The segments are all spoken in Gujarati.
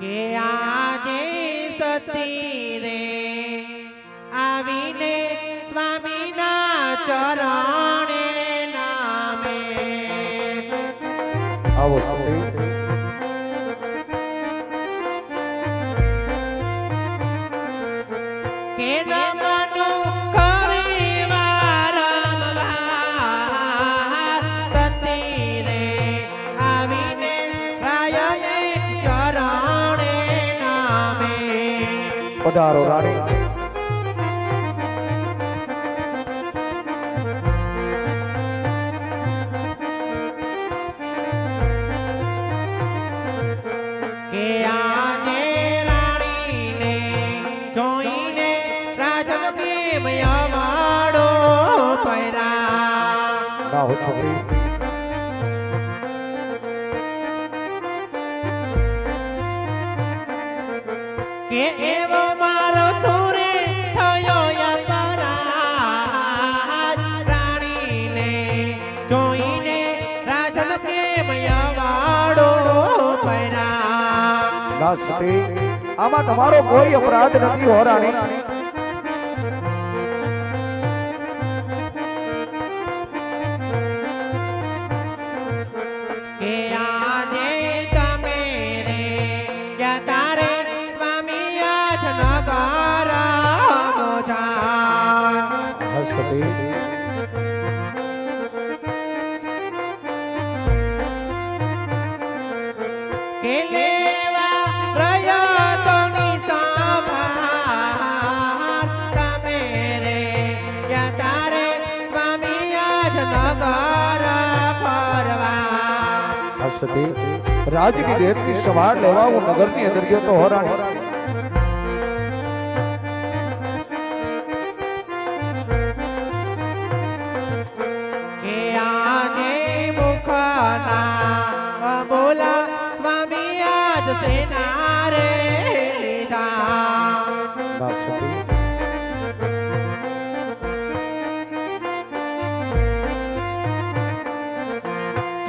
કે આજે સતી રે આવીને સ્વામીના ચરણ મારો રાણી. જોઈને રાજન કે મયા વાડો પૈરા આમાં તમારો કોઈ અપરાધ નથી હોરાણી સતી રાજની દેવની સવાર લેવા હું નગરની અંદર ગયો તો હોરાણી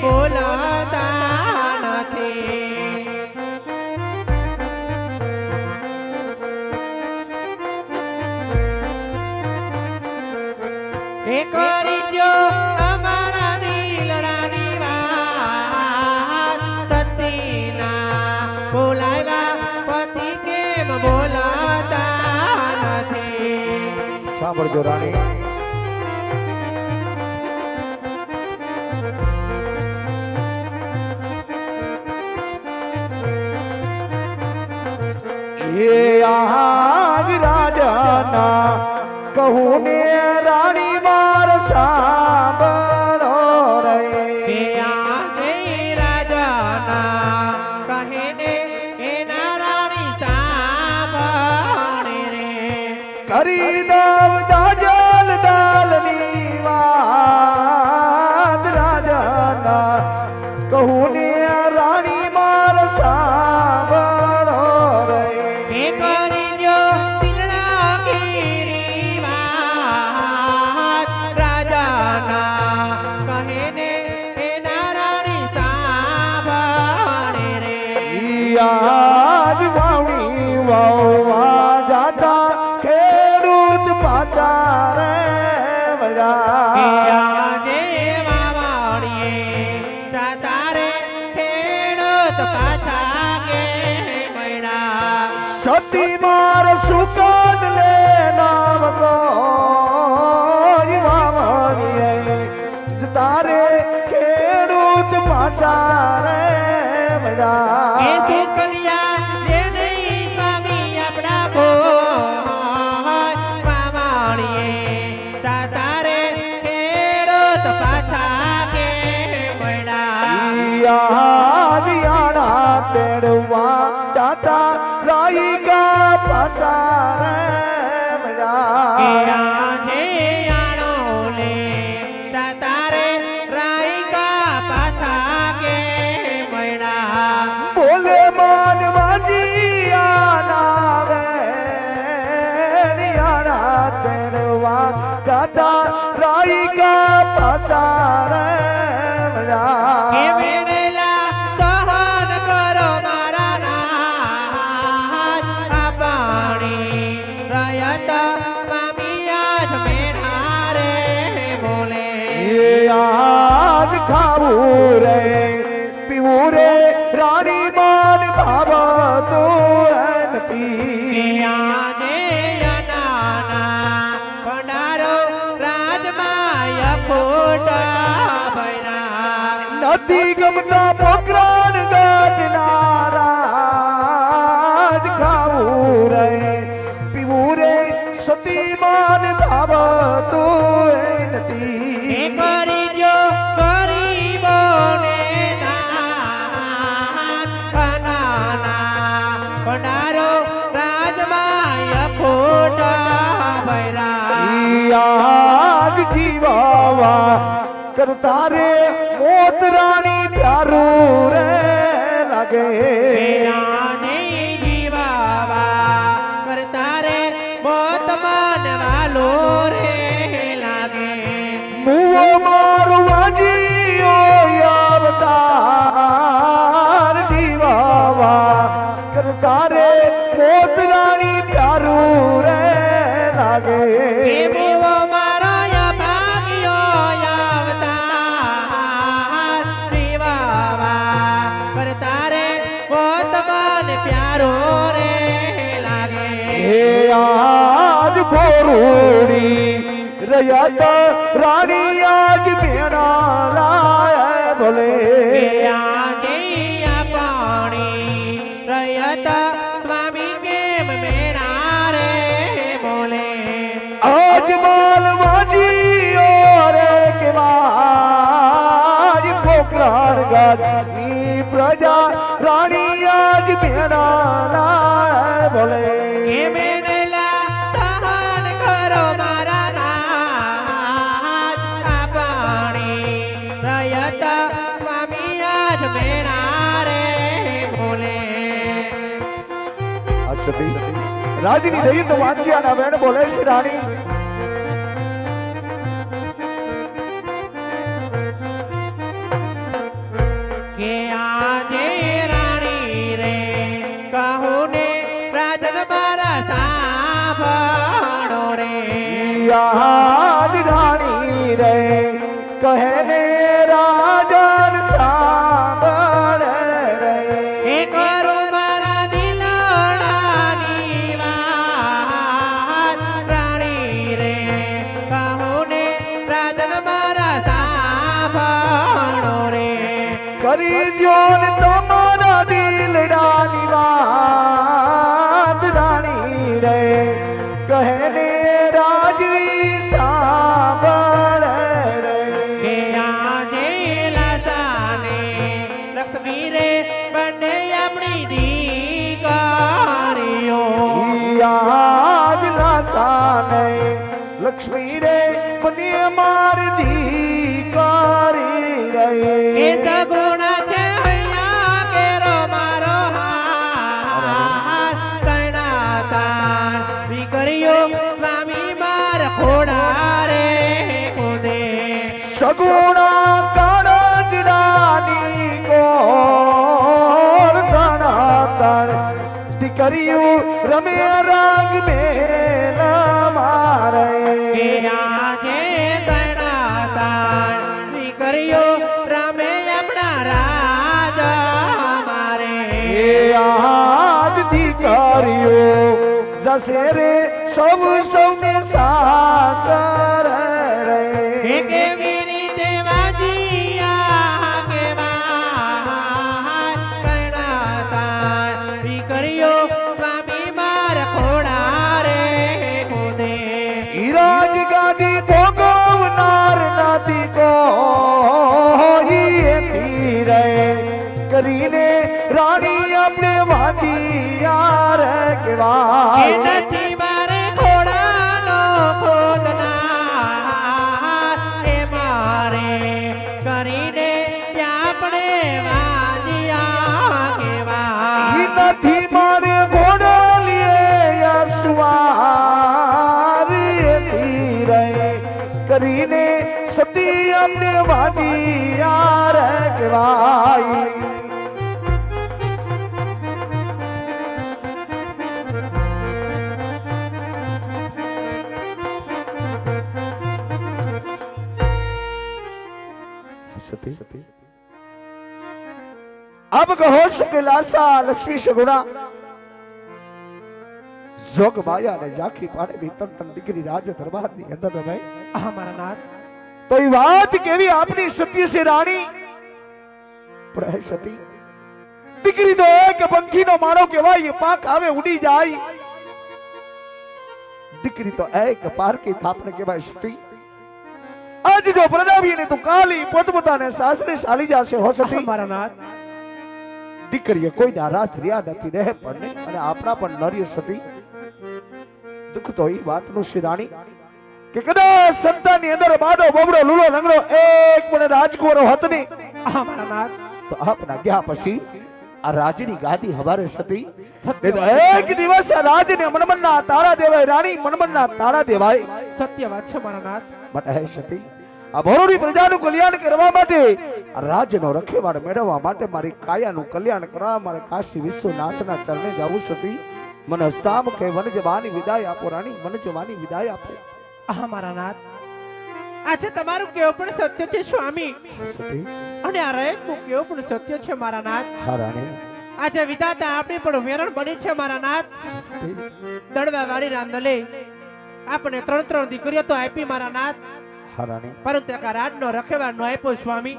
બોલાતા નથી. હે કરી જો અમારા દિલડાની વાત. સતીના બોલાવ્યા પતિ રાણી. હે આ વિરાજના કહું ને રાણી તારે ખેડૂત ભાષા રે બધા નથી ગમતા પોકરાણ કરતા રે મોત રાણી પ્યારું રે લાગે. તારે મોત રાણી પ્યારું રે લાગે. પ્યારો રે લાગે. હે આજ ભોરુડી રહ્યા રાણી આજ રાજની રહી તો વાંચ્યાના વેણ બોલે છે રાણી. કે આજે રાણી રે કહું ને રાજન મારા સાંભળો રે. યાદ રાણી રે કહે ને Amare જશે રે સૌ સૌને सती अब कहो सकलासा लक्ष्मी सगुणा જોગ માયા ને ઝાંખી પાડે બી તન તન દીકરી રાજ દરબાર ની અંદર રમે આ મારા નાથ તો એ વાત કેવી આપની સત્ય છે રાણી પણ હે સતી દીકરી તો એક પંખીનો માળો કહેવાય એ પાંખ આવે ઉડી જાય દીકરી તો એક પારકી થાપણ કહેવાય સતી આજ જો પ્રજાવીને તું કાલી પોતપોતાને સાસરે સાલી જાશે હો સતી. મારા નાથ. દીકરીએ કોઈ નારાજ રહ્યા નથી રહે પણ અને આપણા પણ નર્ય સતી. દુઃખ તો એ વાતનું છે રાણી કે કદાચ સંતાનની અંદર બાડો બબડો લૂલો લંગડો એક પણ રાજકુંવરો હત નહીં. મારા નાથ. તો આપના ગયા પછી આ રાજની ગાદી હવારે સતી. એક દિવસ આ રાજને મનમનના તારા દેવાય રાણી મનમનના તારા દેવાય. સત્ય વાત છે મારા નાથ. બટ હે સતી આ પ્રજાનું કલ્યાણ કરવા માટે આ રાજનો રખેવાળ મેળવવા માટે મારી કાયાનું કલ્યાણ કરવા મારે કાશી વિશ્વનાથના ચરણે જવું સતી. મને હસ્તામ કે વનજવાની વિદાય આપો રાણી વનજવાની વિદાય આપો. આ મારા નાથ. આજે તમારું કેવું પણ સત્ય છે સ્વામી. અને આ રયતનું કેવું પણ સત્ય છે મારા નાથ. આજે વિધાતા આપણી પણ વેરણ બની છે મારા નાથ. દડવા વાળી રાંધલે. આપણે ત્રણ ત્રણ દીકરીઓ તો આપી મારા નાથ. હા રાણી પરંતુ એક રાજનો નો આપ્યો સ્વામી.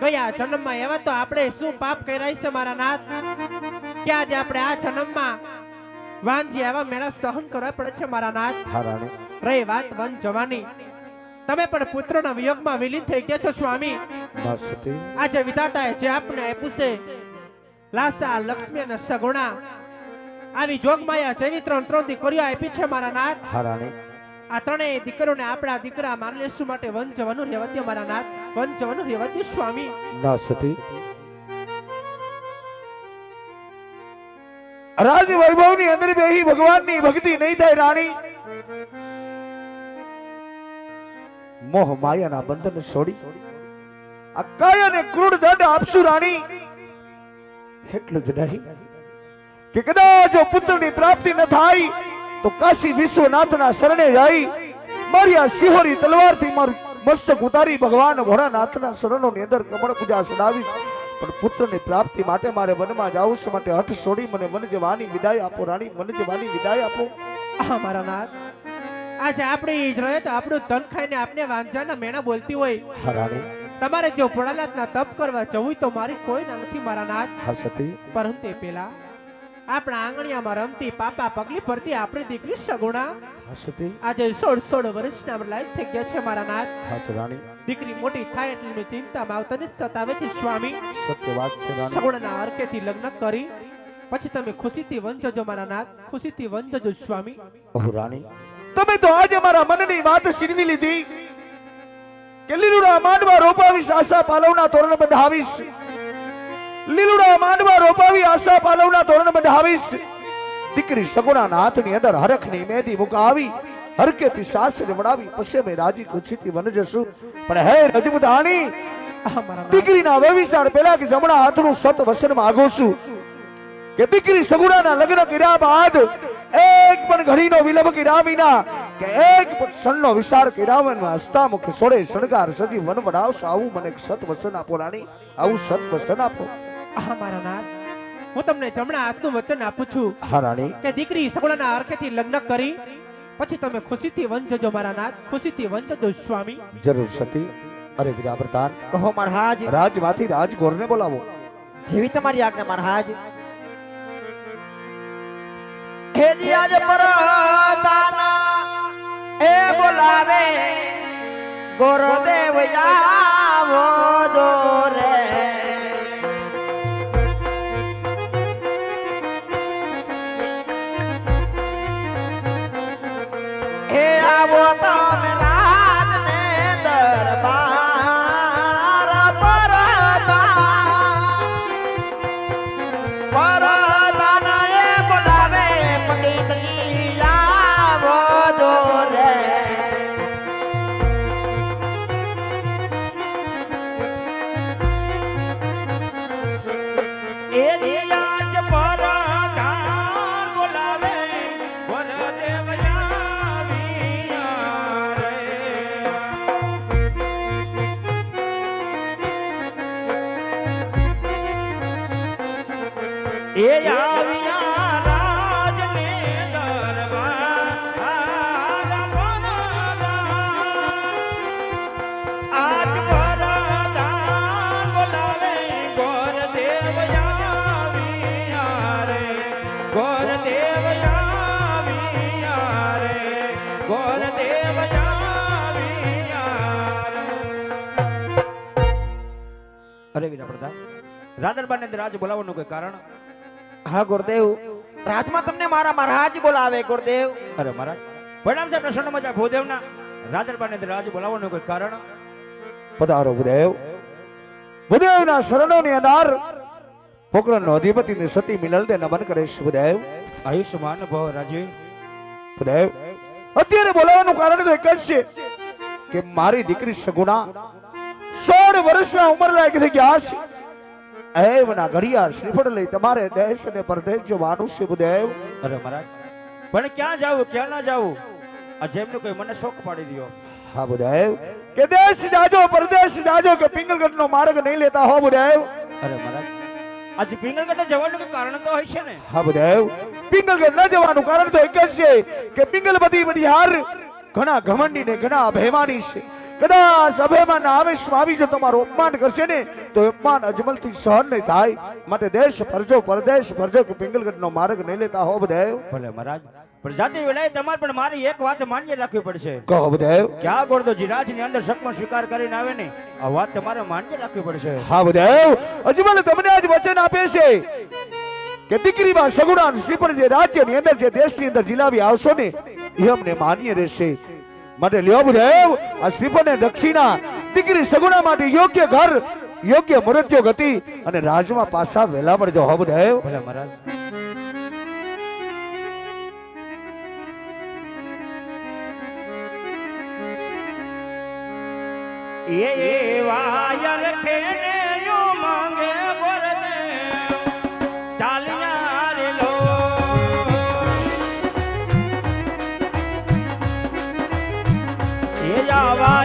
ગયા જન્મમાં એવા તો આપણે શું પાપ કર્યા છે મારા નાથ? કે આજે આપણે આ જન્મમાં વાંજી એવા મેળા સહન કરવા પડે છે મારા નાથ? મહારાણી રહી વાત વન જવાની. તમે પણ પુત્રના વિયોગમાં વિલીન થઈ ગયા છો સ્વામી. આજે વિધાતાએ જે આપણે આપ્યું છે લાસા લક્ષ્મી અને સગુણા આવી જોગમાયા જેવી ત્રણ ત્રણ દીકરીઓ આપી છે મારા નાથ. હા રાણી આ ત્રણેય દીકરોને આપણા દીકરા માર્લેશુ માટે વન જવાનું મારા નાથ વન જવાનું સ્વામી. ના સતી. રાજ વૈભવની અંદર બેહી ભગવાનની ભક્તિ નહીં થાય રાણી. મોહ માયાના બંધન છોડી આ કાયાને ક્રૂર દંડ આપશું રાણી. એટલું જ નહીં કે કદાચ પુત્રની પ્રાપ્તિ ન થાય તો કાશી વિશ્વનાથના શરણે જઈ મારી આ સિંહોરી તલવારથી મારું મસ્તક ઉતારી ભગવાન ભોળાનાથના શરણોની અંદર કમળ પૂજા સડાવીશ પણ પુત્રની પ્રાપ્તિ માટે મારે વનમાં જાવું છે માટે હઠ છોડી મને વન જવાની વિદાય આપો રાણી વન જવાની વિદાય આપો. મારા નાથ. આજે આપણે જ રહે તો આપણું ધન ખાઈને આપને વાંજાના મેણા બોલતી હોય. હા રાણી. તમારે જો ભોળાનાથના તપ કરવા જવું તો મારી કોઈ ના નથી મારા નાથ. હા સતી. પરંતુ પેલા આપણા આંગણિયામાં રમતી પાપા પગલી પરથી આપણી દીકરી સગુણા. આજે સોળ સોળ વર્ષના લાયક થઈ ગયા છે મારા નાથ. રાણી. દીકરી મોટી થાય એટલે એની ચિંતામાં આવતાને સતાવે છે સ્વામી. સત્ય વાત છે રાણી. સગુણાના અરકેથી લગ્ન કરી. પછી તમે ખુશીથી વંચજો મારા નાથ. ખુશીથી વંચજો સ્વામી. ઓહ રાણી. તમે તો આજે મારા મનની વાત છીનવી લીધી. કે રૂડા માંડવા રોપાવીશ આશા પાલવના તોરણ બંધાવીશ લીલુડા માંડવા રોપાવી આશા પાલવના ધોરણ બંધાવીશ દીકરી સગુણાના હાથની અંદર હરખની મેદી મુકાવી હરકેથી સાસરે વડાવી પછી મેં રાજી ખુશીથી વન જશું. પણ હે રજપૂતાણી દીકરીના વ્યવિચાર પેલા કે જમણા હાથનું સત વસન માંગુ છું. કે દીકરી સગુણાના લગ્ન કર્યા બાદ એક પણ ઘડીનો વિલંબ કર્યા વિના કે એક પણ ક્ષણનો વિચાર કર્યા વિના હસતા મુખ સોળે શણગાર સજી વન વડાવશો આવું મને સત વસન આપો રાણી. આવું સત વસન આપો. આ મારા નાથ હું તમને જમણા હાથનું વચન આપું છું. હા રાણી. કે દીકરી સગુણાના અરખેથી લગ્ન કરી પછી તમે ખુશીથી વંચજો મારા નાથ ખુશીથી વંચજો સ્વામી. જરૂર સતી. અરે વિરા પ્રધાન કહો મહારાજ. રાજમાંથી રાજગોરને બોલાવો. જેવી તમારી આજ્ઞા મહારાજ. હે જી આજે પરદાના એ બોલાવે ગોરદેવ આવો જો રે એ આવ્યા રાજને આજ વરદાન બોલાવે ગોર દેવ આવ્યા રે ગોર દેવ આવ્યા રાજ બોલાવવાનું કોઈ કારણ? હા ગુરુદેવ. રાજમાં તમને મારા મહારાજ બોલાવે ગુરુદેવ. અરે મહારાજ પ્રણામ સાહેબ પ્રસન્ન મજા ભૂદેવના રાદરબાને રાજ બોલાવવાનું કોઈ કારણ? પધારો ભૂદેવ ભૂદેવના શરણોની અંદર પોકરણનો અધિપતિને સતી મિનલ દે નમન કરે છે ભૂદેવ આયુષ્યમાન ભવ રાજી. ભૂદેવ અત્યારે બોલાવવાનું કારણ તો એક જ છે કે મારી દીકરી સગુણા સોળ વર્ષના ઉંમર લાયક થઈ ગયા છે. એમના ઘડિયા શ્રીફળ લઈ તમારે દેશ અને પરદેશ જવાનું છે ભૂદેવ અરે મહારાજ પણ ક્યાં જાવું ક્યાં ના જાવું? આ જેમનું કોઈ મને શોખ પાડી દ્યો. હા બુદેવ. કે દેશ જાજો પરદેશ જાજો કે પિંગલગઢ નો માર્ગ નહીં લેતા હો બુદેવ. અરે મહારાજ આજે પિંગલગઢ જવાનું કોઈ કારણ તો હશે ને? હા બુદેવ. પિંગલગઢ ન જવાનું કારણ તો એક જ છે કે પિંગલપતિ બધી હાર ઘણા ઘમંડી ને ઘણા અભિમાની છે. કદાચ અભિમાન આવેશમાં આવી જો તમારું અપમાન કરશે ને તો એ અજમલથી સહન નહીં થાય. માટે દેશ ફરજો પરદેશ ફરજો કે પિંગલગઢનો માર્ગ નહીં લેતા હો બધાય. ભલે મહારાજ પણ વેળાએ તમારે પણ મારી એક વાત માન્ય રાખવી પડશે. કહો ભૂદેવ કે આ ગોળદો જીરાજ અંદર શકમાં સ્વીકાર કરીને આવે ને આ વાત તમારે માન્ય રાખવી પડશે. હા ભૂદેવ અજમલ તમને આજ વચન આપે છે કે દીકરીમાં સગુણા શ્રીફળ જે રાજ્યની અંદર જે દેશની અંદર જીલાવી આવશો ને એ અમને માન્ય રહેશે. માટે લ્યો આ દક્ષિણા દીકરી સગુણા માટે યોગ્ય ઘર યોગ્ય મૃત્યુ ગતિ અને રાજમાં પાછા વેલા મળજો હો બધાયો ભલે મહારાજ. એ વાયર ખેને માંગે વરદે ચાલ્યા રે લો. એ આવા